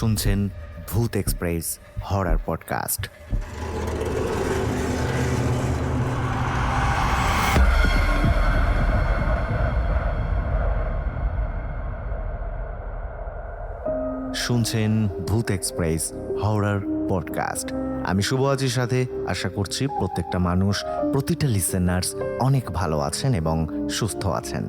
শুনছেন ভূত express হরার podcast. শুনছেন ভূত এক্সপ্রেস হরার পডকাস্ট। আমি শুভ আজির সাথে আশা করছি প্রত্যেকটা মানুষ, প্রতিটা লিসেনার্স অনেক ভালো আছেন এবং সুস্থ আছেন।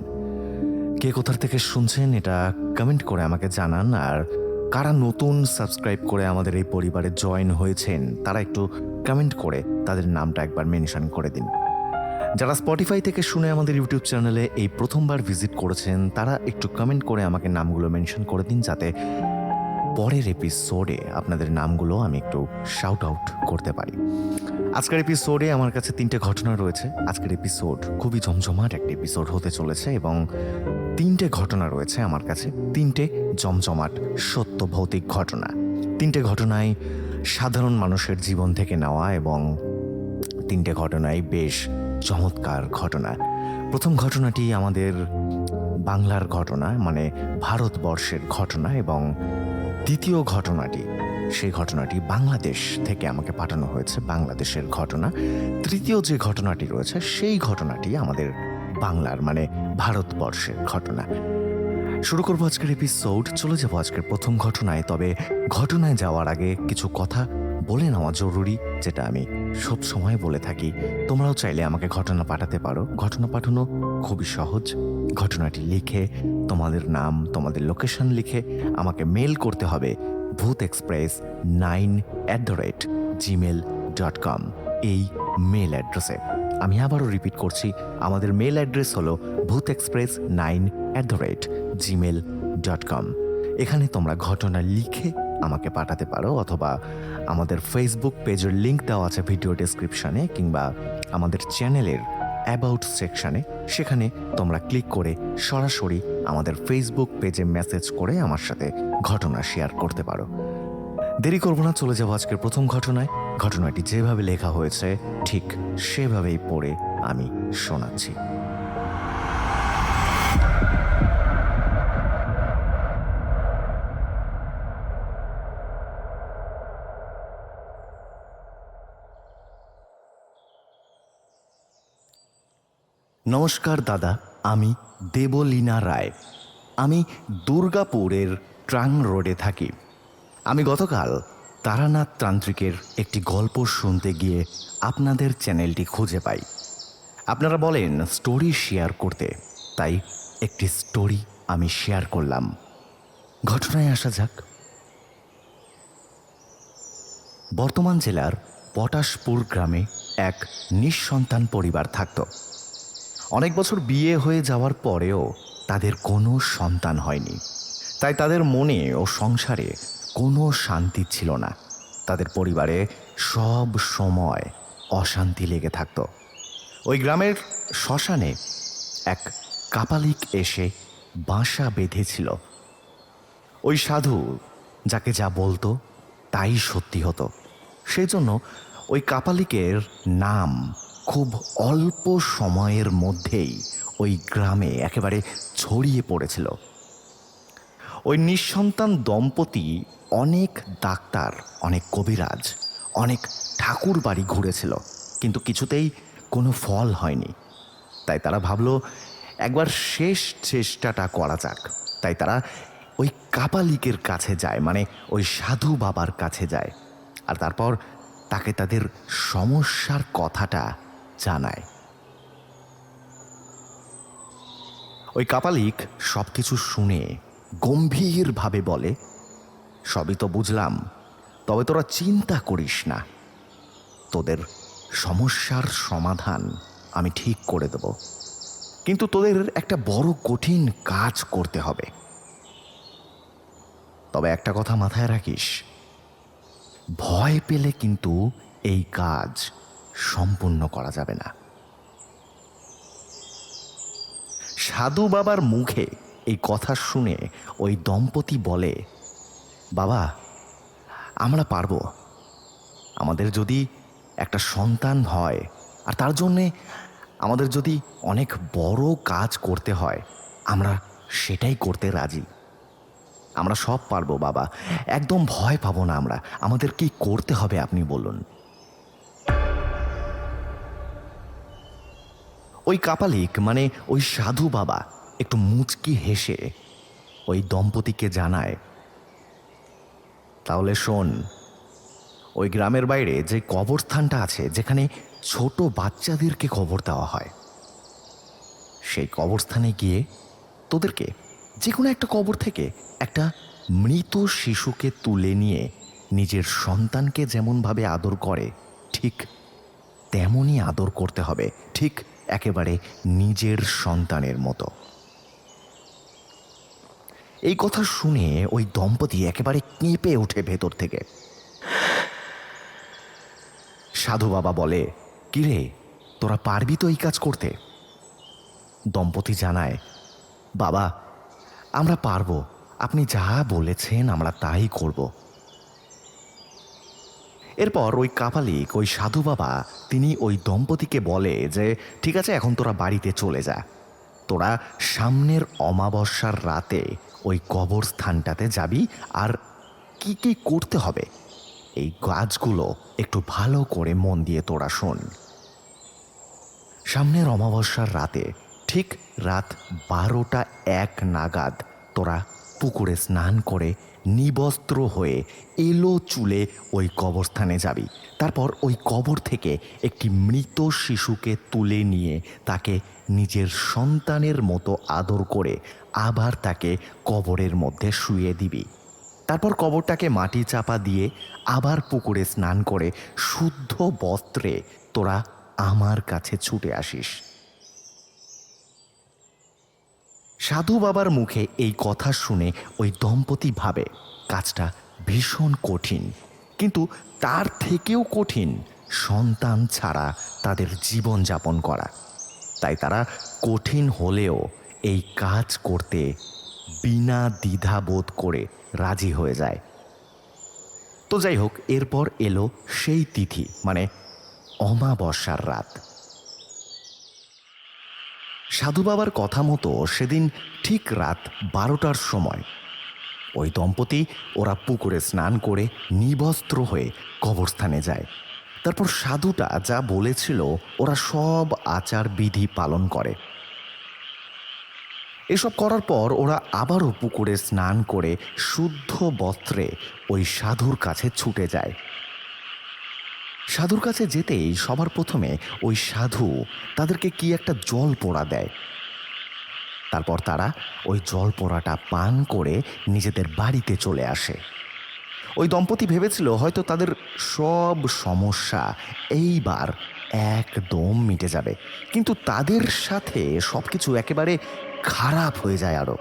কে কোথার থেকে শুনছেন এটা কমেন্ট করে আমাকে জানান, আর কারা নতুন সাবস্ক্রাইব করে আমাদের এই পরিবারে জয়েন হয়েছেন, তারা একটু কমেন্ট করে তাদের নামটা একবার মেনশন করে দিন। যারা স্পটিফাই থেকে শুনে আমাদের ইউটিউব চ্যানেলে এই প্রথমবার ভিজিট করেছেন, তারা একটু কমেন্ট করে আমাকে নামগুলো মেনশন করে দিন যাতে পরের এপিসোডে আপনাদের নামগুলো আমি একটু শাউট আউট করতে পারি। আজকের এপিসোডে আমার কাছে তিনটে ঘটনা রয়েছে। আজকের এপিসোড খুবই জমজমাট একটা এপিসোড হতে চলেছে এবং তিনটে ঘটনা রয়েছে আমার কাছে। তিনটে জমজমাট সত্য ভৌতিক ঘটনা। তিনটে ঘটনায় সাধারণ মানুষের জীবন থেকে নেওয়া এবং তিনটে ঘটনাই বেশ চমৎকার ঘটনা। প্রথম ঘটনাটি আমাদের বাংলার ঘটনা মানে ভারতবর্ষের ঘটনা এবং দ্বিতীয় ঘটনাটি, সেই ঘটনাটি বাংলাদেশ থেকে আমাকে পাঠানো হয়েছে, বাংলাদেশের ঘটনা। তৃতীয় যে ঘটনাটি রয়েছে, সেই ঘটনাটি আমাদের বাংলার মানে ভারতবর্ষের ঘটনা। শুরু করব আজকের এপিসোড চলে যাব আজকের প্রথম ঘটনায়, তবে ঘটনায় যাওয়ার আগে কিছু কথা বলে নেওয়া জরুরি, যেটা আমি সব সময় বলে থাকি। তোমরাও চাইলে আমাকে ঘটনা পাঠাতে পারো। ঘটনা পাঠানো খুবই সহজ। ঘটনাটি লিখে তোমাদের নাম, তোমাদের লোকেশন লিখে আমাকে মেল করতে হবে bhoot express nine at the rate Gmail dot com এই মেল অ্যাড্রেসে আমি আবারও রিপিট করছি, আমাদের মেল অ্যাড্রেস হলো bhoot express nine at the rate Gmail dot com এখানে তোমরা ঘটনা লিখে আমাকে পাঠাতে পারো অথবা আমাদের ফেসবুক পেজের লিঙ্ক দেওয়া আছে ভিডিও ডেসক্রিপশানে কিংবা আমাদের চ্যানেলের অ্যাবাউট সেকশানে সেখানে তোমরা ক্লিক করে সরাসরি আমাদের ফেসবুক পেজে মেসেজ করে আমার সাথে ঘটনা শেয়ার করতে পারো। দেরি করব না, চলে যাব আজকের প্রথম ঘটনায়। ঘটনাটি যেভাবে লেখা হয়েছে, ঠিক সেভাবেই পড়ে আমি শোনাচ্ছি। নমস্কার দাদা, আমি দেবলীনা রায়। আমি দুর্গাপুরের ট্রাং রোডে থাকি। আমি গতকাল তারানাথ তান্ত্রিকের একটি গল্প শুনতে গিয়ে আপনাদের চ্যানেলটি খুঁজে পাই। আপনারা বলেন, স্টোরি শেয়ার করতে। তাই একটি স্টোরি আমি শেয়ার করলাম। ঘটনায় আসা যাক। বর্তমান জেলার পটাশপুর গ্রামে এক নিঃসন্তান পরিবার থাকত। অনেক বছর বিয়ে হয়ে যাওয়ার পরেও তাদের কোনো সন্তান হয়নি। তাই তাদের মনে ও সংসারে কোনো শান্তি ছিল না। তাদের পরিবারে সব সময় অশান্তি লেগে থাকত। ওই গ্রামের শ্মশানে এক কাপালিক এসে বাসা বেঁধেছিল। ওই সাধু যাকে যা বলতো তাই সত্যি হতো। সেই জন্য ওই কাপালিকের নাম খুব অল্প সময়ের মধ্যেই ওই গ্রামে একেবারে ছড়িয়ে পড়েছিল। ওই নিঃসন্তান দম্পতি অনেক ডাক্তার, অনেক কবিরাজ, অনেক ঠাকুর বাড়ি ঘুরেছিল, কিন্তু কিছুতেই কোনো ফল হয়নি। তাই তারা ভাবলো, একবার শেষ চেষ্টাটা করা যাক। তাই তারা ওই কাপালিকের কাছে যায় মানে ওই সাধু বাবার কাছে যায়। আর তারপর তাকে তাদের সমস্যার কথাটা জানায়। ওই কাপালিক সব কিছু শুনে গম্ভীরভাবে বলে, সবই তো বুঝলাম, তবে তোরা চিন্তা করিস না। তোদের সমস্যার সমাধান আমি ঠিক করে দেব। কিন্তু তোদের একটা বড় কঠিন কাজ করতে হবে। তবে একটা কথা মাথায় রাখিস, ভয় পেলে কিন্তু এই কাজ সম্পূর্ণ করা যাবে না। সাধু বাবার মুখে এই কথা শুনে ওই দম্পতি বলে, বাবা, আমরা পারব। আমাদের যদি একটা সন্তান হয়, আর তার জন্যে আমাদের যদি অনেক বড় কাজ করতে হয়, আমরা সেটাই করতে রাজি। আমরা সব পারব, বাবা। একদম ভয় পাবো না আমরা। আমাদের কি করতে হবে আপনি বলুন। ওই কাপালিক মানে ওই সাধু বাবা, একটু মুচকি হেসে ওই দম্পতিকে জানায়, তাহলে শোন, ওই গ্রামের বাইরে যে কবরস্থানটা আছে, যেখানে ছোট বাচ্চাদেরকে কবর দেওয়া হয়, সেই কবরস্থানে গিয়ে তোদেরকে যে কোনো একটা কবর থেকে একটা মৃত শিশুকে তুলে নিয়ে নিজের সন্তানকে যেমনভাবে আদর করে, ঠিক তেমনই আদর করতে হবে, ঠিক একেবারে নিজের সন্তানের মতো। এই কথা শুনে ওই দম্পতি একেবারে কেঁপে ওঠে ভেতর থেকে। সাধু বাবা বলে কিরে তোরা পারবি তো এই কাজ করতে? দম্পতি জানায়, বাবা, আমরা পারব। আপনি যা বলেছেন আমরা তাই করব। এরপর ওই কাপালিক, ওই সাধু বাবা, তিনি ওই দম্পতিকে বলে যে, ঠিক আছে, এখন তোরা বাড়িতে চলে যা। তোরা সামনের অমাবস্যার রাতে ওই কবরস্থানটাতে যাবি আর কি কি করতে হবে? এই কাজগুলো একটু ভালো করে মন দিয়ে তোরা শোন। সামনের অমাবস্যার রাতে, ঠিক রাত বারোটা এক নাগাদ তোরা পুকুরে স্নান করে নিবস্ত্র হয়ে এলো চুলে ওই কবরস্থানে যাবি। তারপর ওই কবর থেকে একটি মৃত শিশুকে তুলে নিয়ে তাকে নিজের সন্তানের মতো আদর করে আবার তাকে কবরের মধ্যে শুয়ে দিবি। তারপর কবরটাকে মাটি চাপা দিয়ে আবার পুকুরে স্নান করে শুদ্ধ বস্ত্রে তোরা আমার কাছে ছুটে আসিস। সাধু বাবার মুখে এই কথা শুনে ওই দম্পতি ভাবে, কাজটা ভীষণ কঠিন, কিন্তু তার থেকেও কঠিন সন্তান ছাড়া তাদের জীবন যাপন করা। তাই তারা কঠিন হলেও এই কাজ করতে বিনা দ্বিধাবোধ করে রাজি হয়ে যায়। তো যাই হোক, এরপর এলো সেই তিথি মানে অমাবস্যার রাত। সাধু বাবার কথা মতো সেদিন ঠিক রাত বারোটার সময় ওই দম্পতি ওরা পুকুরে স্নান করে নিবস্ত্র হয়ে কবরস্থানে যায়। তারপর সাধুটা যা বলেছিল ওরা সব আচার বিধি পালন করে। এসব করার পর ওরা আবারও পুকুরে স্নান করে শুদ্ধ বস্ত্রে ওই সাধুর কাছে ছুটে যায়। সাধুর কাছে যেতেই সবার প্রথমে ওই সাধু তাদেরকে কি একটা জল পোড়া দেয়। তারপর তারা ওই জল পোড়াটা পান করে নিজেদের বাড়িতে চলে আসে। ওই দম্পতি ভেবেছিল হয়তো তাদের সব সমস্যা এইবার একদম মিটে যাবে। কিন্তু তাদের সাথে সব কিছু একেবারে খারাপ হয়ে যায় আরও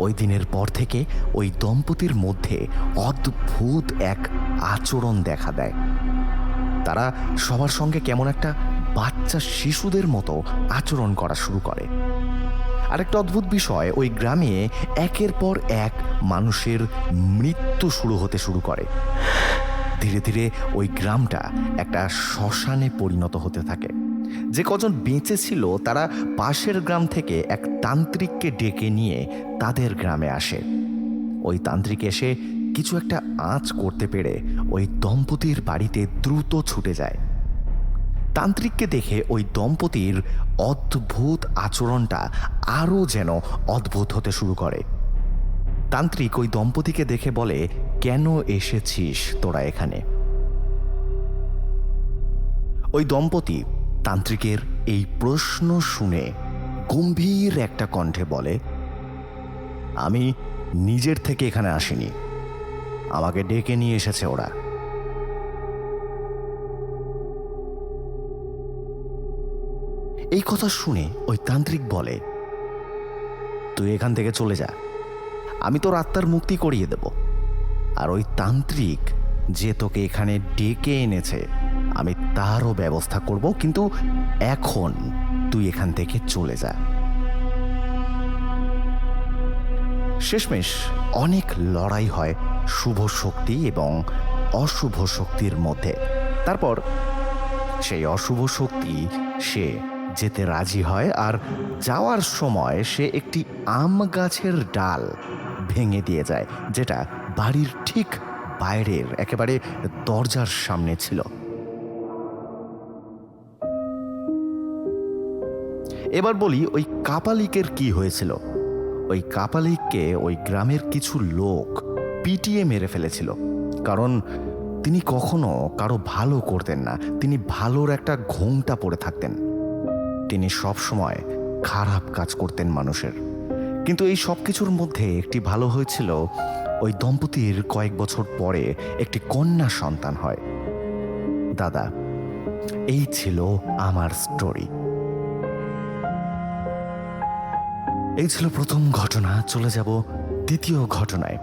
ওই দিনের পর থেকে ওই দম্পতির মধ্যে অদ্ভুত এক আচরণ দেখা দেয়। তারা সবার সঙ্গে কেমন একটা বাচ্চা শিশুদের মতো আচরণ করা শুরু করে। আরেকটা অদ্ভুত বিষয়, ওই গ্রামে একের পর এক মানুষের মৃত্যু শুরু হতে শুরু করে। ধীরে ধীরে ওই গ্রামটা একটা শ্মশানে পরিণত হতে থাকে। যে কজন বেঁচে ছিল তারা পাশের গ্রাম থেকে এক তান্ত্রিককে ডেকে নিয়ে তাদের গ্রামে আসে। ওই তান্ত্রিক এসে কিছু একটা আঁচ করতে পেরে ওই দম্পতির বাড়িতে দ্রুত ছুটে যায়। তান্ত্রিককে দেখে ওই দম্পতির অদ্ভুত আচরণটা আরও যেন অদ্ভুত হতে শুরু করে। তান্ত্রিক ওই দম্পতিকে দেখে বলে, কেন এসেছিস তোরা এখানে? ওই দম্পতি তান্ত্রিকের এই প্রশ্ন শুনে গম্ভীর একটা কণ্ঠে বলে, আমি নিজের থেকে এখানে আসিনি। আমাকে ডেকে নিয়ে এসেছে ওরা। এই কথা শুনে ওই তান্ত্রিক বলে, তুই এখান থেকে চলে যা। আমি তোর আত্মার মুক্তি করিয়ে দেব। আর ওই তান্ত্রিক যে তোকে এখানে ডেকে এনেছে আমি তারও ব্যবস্থা করব, কিন্তু এখন তুই এখান থেকে চলে যা। শেষমেশ অনেক লড়াই হয় শুভ শক্তি এবং অশুভ শক্তির মধ্যে। তারপর সেই অশুভ শক্তি, সে যেতে রাজি হয় আর যাওয়ার সময় সে একটি আম গাছের ডাল ভেঙে দিয়ে যায়, যেটা বাড়ির ঠিক বাইরের, একেবারে দরজার সামনে ছিল। এবার বলি ওই কাপালিকের কি হয়েছিল। ওই কাপালিককে ওই গ্রামের কিছু লোক পিটিয়ে মেরে ফেলেছিল। কারণ তিনি কখনো কারও ভালো করতেন না। তিনি ভালোর একটা ঘোমটা পড়ে থাকতেন। তিনি সব সময় খারাপ কাজ করতেন মানুষের। কিন্তু এই সব কিছুর মধ্যে একটি ভালো হয়েছিল, ওই দম্পতির কয়েক বছর পরে একটি কন্যা সন্তান হয়। দাদা, এই ছিল আমার স্টোরি এই ছিল প্রথম ঘটনা, চলে যাব দ্বিতীয় ঘটনায়।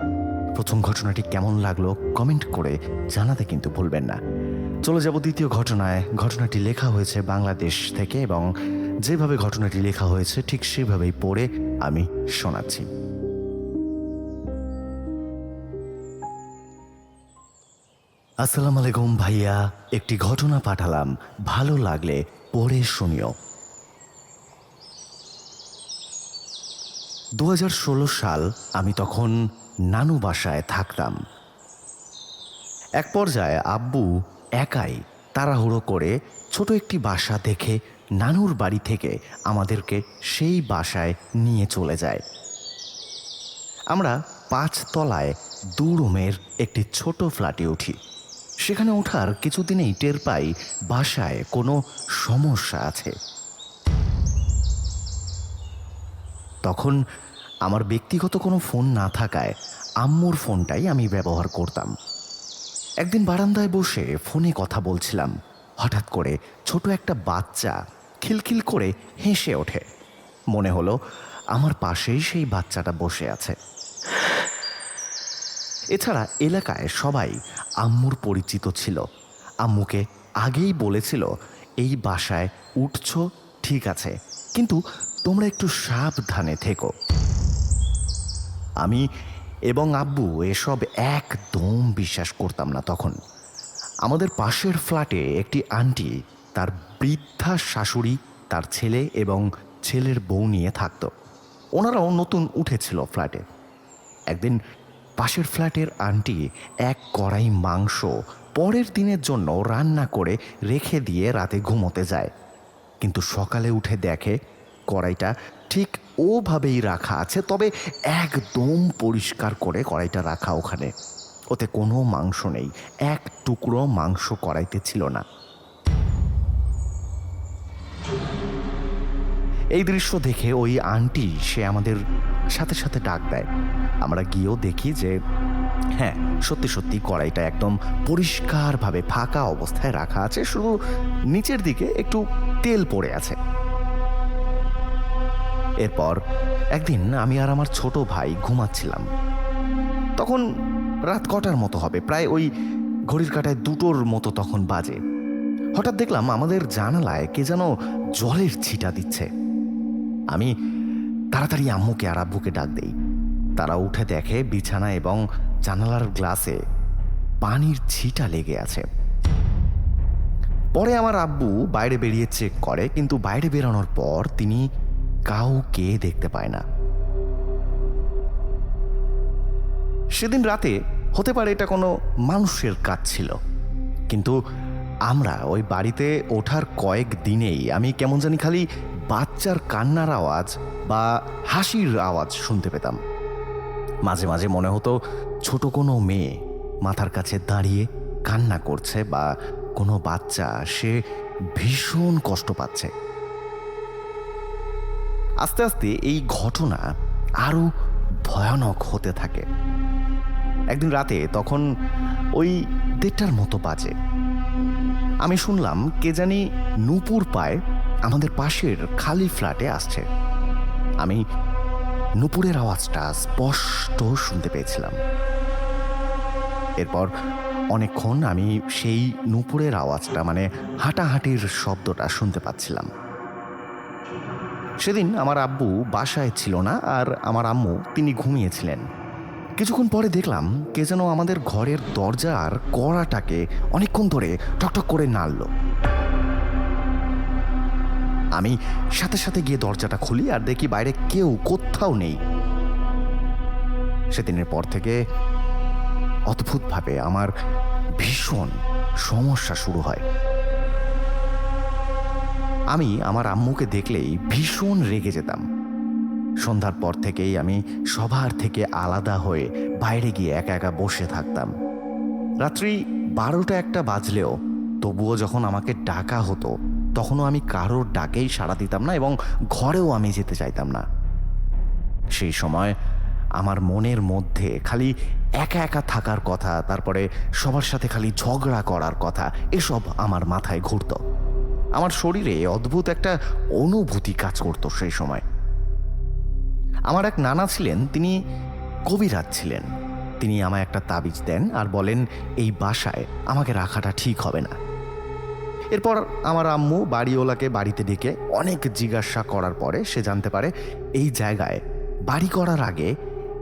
প্রথম ঘটনাটি কেমন লাগল কমেন্ট করে জানাতে কিন্তু ভুলবেন না। চলে যাব দ্বিতীয় ঘটনায়। ঘটনাটি লেখা হয়েছে বাংলাদেশ থেকে এবং যেভাবে ঘটনাটি লেখা হয়েছে, ঠিক সেভাবেই পড়ে আমি শোনাচ্ছি। আসসালামু আলাইকুম ভাইয়া, একটি ঘটনা পাঠালাম। ভালো লাগলে পড়ে শুনিও। দু হাজার ষোলো সাল আমি তখন নানু বাসায় থাকতাম। এক পর্যায়ে আব্বু একাই তাড়াহুড়ো করে ছোট একটি বাসা দেখে নানুর বাড়ি থেকে আমাদেরকে সেই বাসায় নিয়ে চলে যায়। আমরা পাঁচ তলায় দু রুমের একটি ছোট ফ্ল্যাটে উঠি। সেখানে ওঠার কিছুদিনেই টের পাই বাসায় কোনো সমস্যা আছে। তখন আমার ব্যক্তিগত কোনো ফোন না থাকায় আম্মুর ফোনটাই আমি ব্যবহার করতাম। একদিন বারান্দায় বসে ফোনে কথা বলছিলাম। হঠাৎ করে ছোট একটা বাচ্চা খিলখিল করে হেসে ওঠে। মনে হলো আমার পাশেই সেই বাচ্চাটা বসে আছে। এছাড়া এলাকায় সবাই আম্মুর পরিচিত ছিল। আম্মুকে আগেই বলেছিল, এই বাসায় উঠছ, ঠিক আছে। কিন্তু তোমরা একটু সাবধানে থেকো। আমি এবং আব্বু এসব একদম বিশ্বাস করতাম না তখন। আমাদের পাশের ফ্ল্যাটে একটি আন্টি, তার বৃদ্ধা শাশুড়ি, তার ছেলে এবং ছেলের বউ নিয়ে থাকতো। ওনারাও নতুন উঠেছিল ফ্ল্যাটে। একদিন পাশের ফ্ল্যাটের আন্টি এক কড়াই মাংস পরের দিনের জন্য রান্না করে রেখে দিয়ে রাতে ঘুমোতে যায়। কিন্তু সকালে উঠে দেখে কড়াইটা ঠিক ওভাবেই রাখা আছে, তবে একদম পরিষ্কার করে কড়াইটা রাখা ওখানে। ওতে কোনো মাংস নেই, এক টুকরো মাংস কড়াইতে ছিল না। এই দৃশ্য দেখে ওই আন্টি, সে আমাদের সাথে সাথে ডাক দেয়। আমরা গিয়েও দেখি যে হ্যাঁ সত্যি সত্যি কড়াইটা একদম পরিষ্কারভাবে ফাঁকা অবস্থায় রাখা আছে, শুধু নিচের দিকে একটু তেল পড়ে আছে। এরপর একদিন আমি আর আমার ছোট ভাই ঘুমাচ্ছিলাম। তখন রাত কটার মতো হবে, প্রায় ওই ঘড়ির কাটায় দুটোর মতো তখন বাজে। হঠাৎ দেখলাম আমাদের জানালায় কে যেন জলের ছিটা দিচ্ছে। আমি তাড়াতাড়ি আম্মুকে আর আব্বুকে ডাক দেই। তারা উঠে দেখে বিছানা এবং জানালার গ্লাসে পানির ছিটা লেগে আছে। পরে আমার আব্বু বাইরে বেরিয়ে চেক করে, কিন্তু বাইরে বেরোনোর পর তিনি কাউকে দেখতে পায় না। সেদিন রাতে হতে পারে এটা কোনো মানুষের কাজ ছিল, কিন্তু আমরা ওই বাড়িতে ওঠার কয়েক দিনেই আমি কেমন জানি খালি বাচ্চার কান্নার আওয়াজ বা হাসির আওয়াজ শুনতে পেতাম। মাঝে মাঝে মনে হতো ছোট কোনো মেয়ে মাথার কাছে দাঁড়িয়ে কান্না করছে বা কোনো বাচ্চা সে ভীষণ কষ্ট পাচ্ছে। আস্তে আস্তে এই ঘটনা আরও ভয়ানক হতে থাকে। একদিন রাতে তখন ওই দেড়টার মতো বাজে। আমি শুনলাম কে জানি নূপুর পায় আমাদের পাশের খালি ফ্ল্যাটে আসছে। আমি নূপুরের আওয়াজটা স্পষ্ট শুনতে পেয়েছিলাম। এরপর অনেকক্ষণ আমি সেই নূপুরের আওয়াজটা মানে হাঁটাহাঁটির শব্দটা শুনতে পাচ্ছিলাম। সেদিন আমার আব্বু বাসায় ছিল না আর আমার আম্মু তিনি ঘুমিয়েছিলেন। কিছুক্ষণ পরে দেখলাম কে যেন আমাদের ঘরের দরজার কড়াটাকে অনেকক্ষণ ধরে টকটক করে নাড়ল। আমি সাথে সাথে গিয়ে দরজাটা খুলি আর দেখি বাইরে কেউ কোথাও নেই। সেদিনের পর থেকে অদ্ভুতভাবে আমার ভীষণ সমস্যা শুরু হয়। আমি আমার আম্মুকে দেখলেই ভীষণ রেগে যেতাম। সন্ধ্যার পর থেকেই আমি সবার থেকে আলাদা হয়ে বাইরে গিয়ে একা একা বসে থাকতাম। রাত্রি বারোটা একটা বাজলেও তবুও যখন আমাকে ডাকা হতো, তখনও আমি কারোর ডাকেই সাড়া দিতাম না এবং ঘরেও আমি যেতে চাইতাম না। সেই সময় আমার মনের মধ্যে খালি একা একা থাকার কথা, তারপরে সবার সাথে খালি ঝগড়া করার কথা, এসব আমার মাথায় ঘুরত। আমার শরীরে অদ্ভুত একটা অনুভূতি কাজ করতো সেই সময়। আমার এক নানা ছিলেন, তিনি কবিরাজ ছিলেন। তিনি আমায় একটা তাবিজ দেন আর বলেন, এই বাসায় আমাকে রাখাটা ঠিক হবে না। এরপর আমার আম্মু বাড়িওয়ালাকে বাড়িতে ডেকে অনেক জিজ্ঞাসা করার পরে সে জানতে পারে, এই জায়গায় বাড়ি করার আগে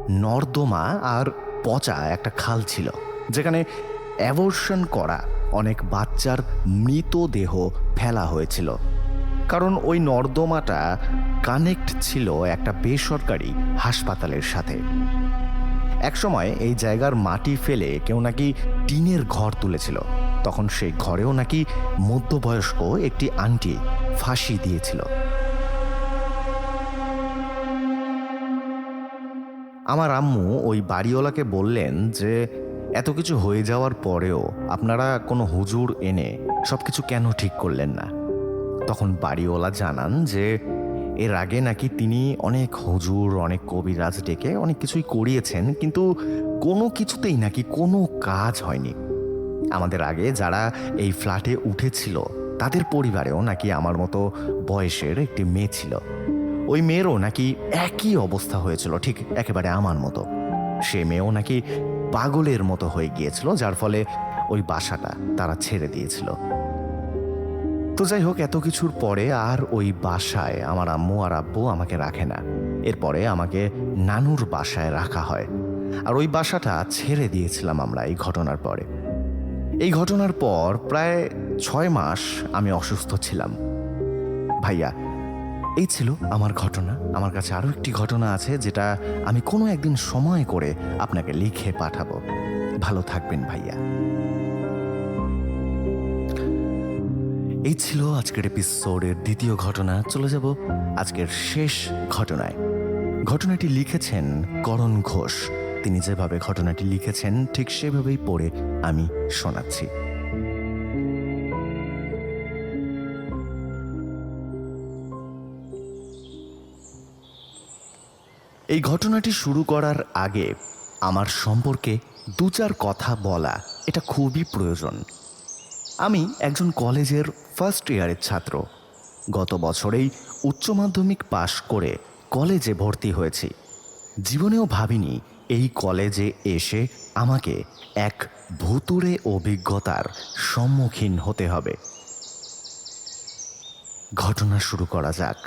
নর্দমা আর পচা একটা খাল ছিল, যেখানে অ্যাবর্শন করা অনেক বাচ্চার মৃতদেহ ফেলা হয়েছিল। কারণ ওই নর্দমাটা কানেক্ট ছিল একটা বেসরকারি হাসপাতালের সাথে। একসময় এই জায়গার মাটি ফেলে কেউ নাকি টিনের ঘর তুলেছিল। তখন সেই ঘরেও নাকি মধ্যবয়স্ক একটি আন্টি ফাঁসি দিয়েছিল। আমার আম্মু ওই বাড়িওয়ালাকে বললেন যে এত কিছু হয়ে যাওয়ার পরেও আপনারা কোনো হুজুর এনে সব কিছু কেন ঠিক করলেন না? তখন বাড়িওয়ালা জানান যে, এর আগে নাকি তিনি অনেক হুজুর, অনেক কবিরাজ ডেকে অনেক কিছুই করিয়েছেন, কিন্তু কোনো কিছুতেই নাকি কোনো কাজ হয়নি। আমাদের আগে যারা এই ফ্ল্যাটে উঠেছিল, তাদের পরিবারেও নাকি আমার মতো বয়সের একটি মেয়ে ছিল। ওই মেয়েরও নাকি একই অবস্থা হয়েছিল, ঠিক একেবারে আমার মতো। সে মেয়েও নাকি পাগলের মতো হয়ে গিয়েছিল, যার ফলে ওই বাসাটা তারা ছেড়ে দিয়েছিল। তো যাই হোক, এত কিছুর পরে আর ওই বাসায় আমার আম্মু আর আব্বু আমাকে রাখে না। এরপরে আমাকে নানুর বাসায় রাখা হয়। আর ওই বাসাটা ছেড়ে দিয়েছিলাম আমরা এই ঘটনার পরে। এই ঘটনার পর প্রায় ছয় মাস আমি অসুস্থ ছিলাম। ভাইয়া এই ছিল আমার ঘটনা। আমার কাছে আরও একটি ঘটনা আছে যেটা আমি কোনো একদিন সময় করে আপনাকে লিখে পাঠাবো। ভালো থাকবেন ভাইয়া। এই ছিল আজকের এপিসোডের দ্বিতীয় ঘটনা। চলে যাব আজকের শেষ ঘটনায়। ঘটনাটি লিখেছেন করণ ঘোষ। তিনি যেভাবে ঘটনাটি লিখেছেন, ঠিক সেভাবেই পড়ে আমি শোনাচ্ছি। এই ঘটনাটি শুরু করার আগে আমার সম্পর্কে দু চার কথা বলা এটা খুবই প্রয়োজন। আমি একজন কলেজের ফার্স্ট ইয়ারের ছাত্র। গত বছরেই উচ্চ মাধ্যমিক পাশ করে কলেজে ভর্তি হয়েছি। জীবনেও ভাবিনি এই কলেজে এসে আমাকে এক ভুতুরে অভিজ্ঞতার সম্মুখীন হতে হবে। ঘটনা শুরু করা যাক।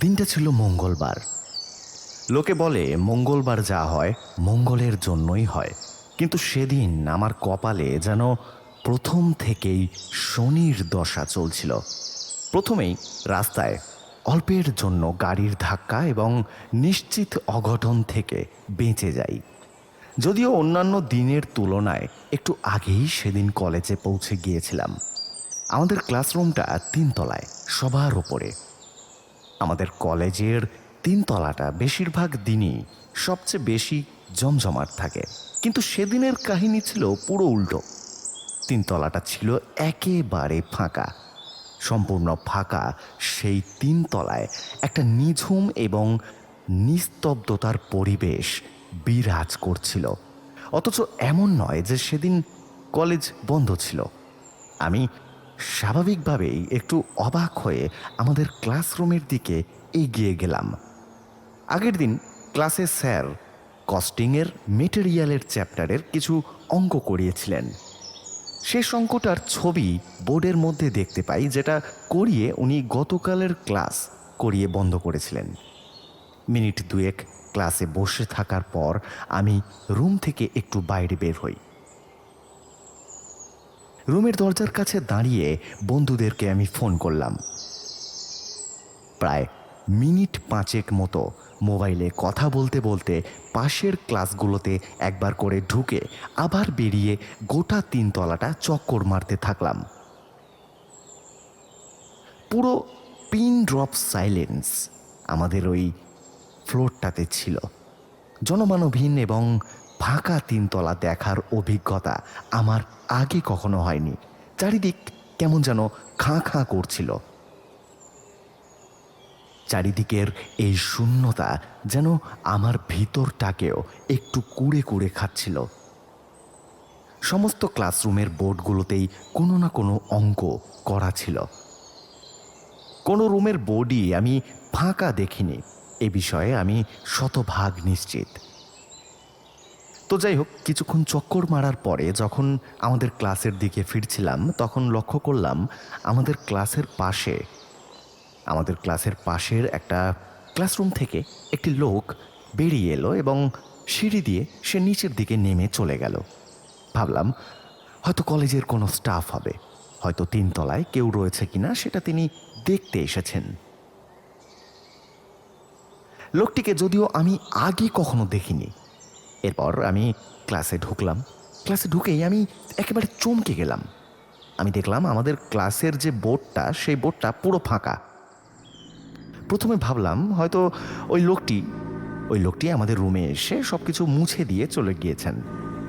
দিনটা ছিল মঙ্গলবার। লোকে বলে, মঙ্গলবার যা হয়, মঙ্গলের জন্যই হয়। কিন্তু সেদিন আমার কপালে যেন প্রথম থেকেই শনির দশা চলছিল। প্রথমেই রাস্তায় অল্পের জন্য গাড়ির ধাক্কা এবং নিশ্চিত অঘটন থেকে বেঁচে যাই। যদিও অন্যান্য দিনের তুলনায় একটু আগেই সেদিন কলেজে পৌঁছে গিয়েছিলাম। আমাদের ক্লাসরুমটা তিনতলায়, সবার ওপরে। আমাদের কলেজের তিনতলাটা বেশিরভাগ দিনই সবচেয়ে বেশি জমজমাট থাকে। কিন্তু সেদিনের কাহিনী ছিল পুরো উল্টো। তিনতলাটা ছিল একেবারে ফাঁকা। সম্পূর্ণ ফাঁকা সেই তিনতলায় একটা নিঝুম এবং নিস্তব্ধতার পরিবেশ বিরাজ করছিল। অথচ এমন নয় যে সেদিন কলেজ বন্ধ ছিল। আমি স্বাভাবিকভাবেই একটু অবাক হয়ে আমাদের ক্লাসরুমের দিকে এগিয়ে গেলাম। আগের দিন ক্লাসে স্যার কস্টিংয়ের মেটেরিয়ালের চ্যাপ্টারের কিছু অঙ্ক করিয়েছিলেন। শেষ অঙ্কটার ছবি বোর্ডের মধ্যে দেখতে পাই, যেটা করিয়ে উনি গতকালের ক্লাস করিয়ে বন্ধ করেছিলেন। মিনিট দুয়েক ক্লাসে বসে থাকার পর আমি রুম থেকে একটু বাইরে বের হই। রুমের দরজার কাছে দাঁড়িয়ে বন্ধুদেরকে আমি ফোন করলাম। প্রায় মিনিট পাঁচেক মতো মোবাইলে কথা বলতে বলতে পাশের ক্লাসগুলোতে একবার করে ঢুকে আবার বেরিয়ে গোটা তিনতলাটা চক্কর মারতে থাকলাম। পুরো পিন ড্রপ সাইলেন্স আমাদের ওই ফ্লোরটাতে ছিল। জনমানবহীন এবং ফাঁকা তিনতলা দেখার অভিজ্ঞতা আমার আগে কখনো হয়নি। চারিদিক কেমন যেন খাঁ খাঁ করছিল। চারিদিকের এই শূন্যতা যেন আমার ভিতরটাকেও একটু কুড়ে কুড়ে খাচ্ছিল। সমস্ত ক্লাসরুমের বোর্ডগুলোতেই কোনো না কোনো অঙ্ক করা ছিল। কোনো রুমের বোর্ডই আমি ফাঁকা দেখিনি। এ বিষয়ে আমি শতভাগ নিশ্চিত। তো যাই হোক, কিছুক্ষণ চক্কর মারার পরে যখন আমাদের ক্লাসের দিকে ফিরছিলাম, তখন লক্ষ্য করলাম আমাদের ক্লাসের পাশে আমাদের ক্লাসের পাশের একটা ক্লাসরুম থেকে একটি লোক বেরিয়ে এলো এবং সিঁড়ি দিয়ে সে নিচের দিকে নেমে চলে গেল। ভাবলাম, হয়তো কলেজের কোনো স্টাফ হবে। হয়তো তিনতলায় কেউ রয়েছে কিনা সেটা তিনি দেখতে এসেছেন। লোকটিকে যদিও আমি আগে কখনো দেখিনি। এরপর আমি ক্লাসে ঢুকলাম। ক্লাসে ঢুকেই আমি একেবারে চমকে গেলাম। আমি দেখলাম আমাদের ক্লাসের যে বোর্ডটা, সেই বোর্ডটা পুরো ফাঁকা। প্রথমে ভাবলাম হয়তো ওই লোকটি ওই লোকটি আমাদের রুমে এসে সব কিছু মুছে দিয়ে চলে গিয়েছেন।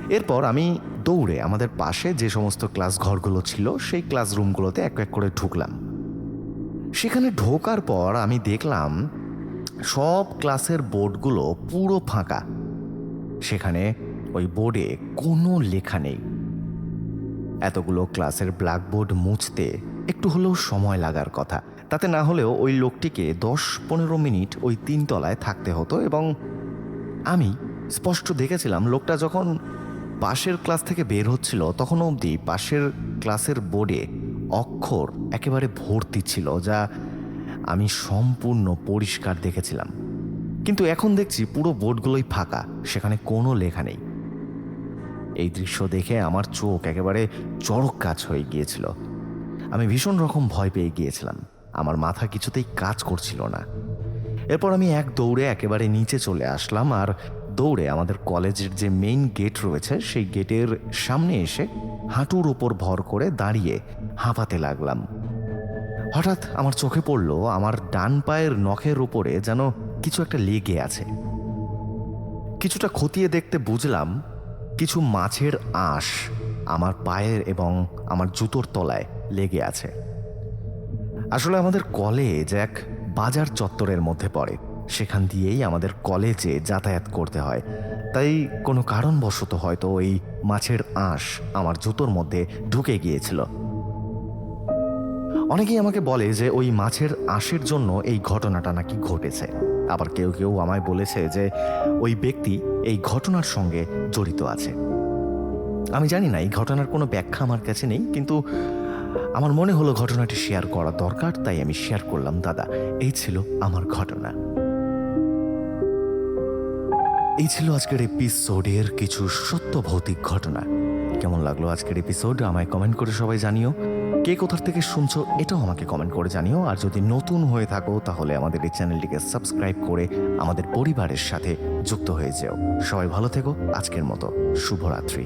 এরপর আমি দৌড়ে আমাদের পাশে যে সমস্ত ক্লাস ঘরগুলো ছিল, সেই ক্লাসরুমগুলোতে এক এক করে ঢুকলাম। সেখানে ঢোকার পর আমি দেখলাম সব ক্লাসের বোর্ডগুলো পুরো ফাঁকা। সেখানে ওই বোর্ডে কোনো লেখা নেই। এতগুলো ক্লাসের ব্ল্যাকবোর্ড মুছতে একটু হলেও সময় লাগার কথা। তাতে না হলেও ওই লোকটিকে দশ পনেরো মিনিট ওই তিনতলায় থাকতে হতো এবং আমি স্পষ্ট দেখেছিলাম লোকটা যখন পাশের ক্লাস থেকে বের হচ্ছিল, তখন অবধি পাশের ক্লাসের বোর্ডে অক্ষর একেবারে ভর্তি ছিল, যা আমি সম্পূর্ণ পরিষ্কার দেখেছিলাম। কিন্তু এখন দেখছি পুরো বোর্ডগুলোই ফাঁকা, সেখানে কোনো লেখা নেই। এই দৃশ্য দেখে আমার চোখ একেবারে চড়ক কাজ হয়ে গিয়েছিল। আমি ভীষণ রকম ভয় পেয়ে গিয়েছিলাম। আমার মাথা কিছুতেই কাজ করছিল না। এরপর আমি এক দৌড়ে একেবারে নিচে চলে আসলাম আর দৌড়ে আমাদের কলেজের যে মেইন গেট রয়েছে, সেই গেটের সামনে এসে হাঁটুর ওপর ভর করে দাঁড়িয়ে হাঁপাতে লাগলাম। হঠাৎ আমার চোখে পড়ল, আমার ডান পায়ের নখের উপরে যেন কিছু একটা লেগে আছে। কিছুটা খতিয়ে দেখতে বুঝলাম, কিছু মাছের আঁশ আমার পায়ের এবং আমার জুতোর তলায় লেগে আছে। আসলে আমাদের কলেজ এক বাজার চত্বরের মধ্যে পড়ে। সেখান দিয়েই আমাদের কলেজে যাতায়াত করতে হয়। তাই কোনো কারণবশত হয়তো ওই মাছের আঁশ আমার জুতোর মধ্যে ঢুকে গিয়েছিল। অনেকেই আমাকে বলে যে ওই মাছের আঁশের জন্য এই ঘটনাটা নাকি ঘটেছে। আবার কেউ কেউ আমায় বলেছে যে ওই ব্যক্তি এই ঘটনার সঙ্গে জড়িত আছে। আমি জানি না, এই ঘটনার কোনো ব্যাখ্যা আমার কাছে নেই, কিন্তু আমার মনে হলো ঘটনাটি শেয়ার করা দরকার, তাই আমি শেয়ার করলাম, দাদা, এই ছিল আমার ঘটনা। এই ছিল আজকের এপিসোডের কিছু সত্য ভৌতিক ঘটনা। কেমন লাগল আজকের এপিসোড আমায় কমেন্ট করে সবাই জানিও। কে কোথার থেকে শুনছো এটাও আমাকে কমেন্ট করে জানিও। আর যদি নতুন হয়ে থাকো, তাহলে আমাদের এই চ্যানেলটিকে সাবস্ক্রাইব করে আমাদের পরিবারের সাথে যুক্ত হয়ে যেও। সবাই ভালো থেকো। আজকের মতো শুভরাত্রি।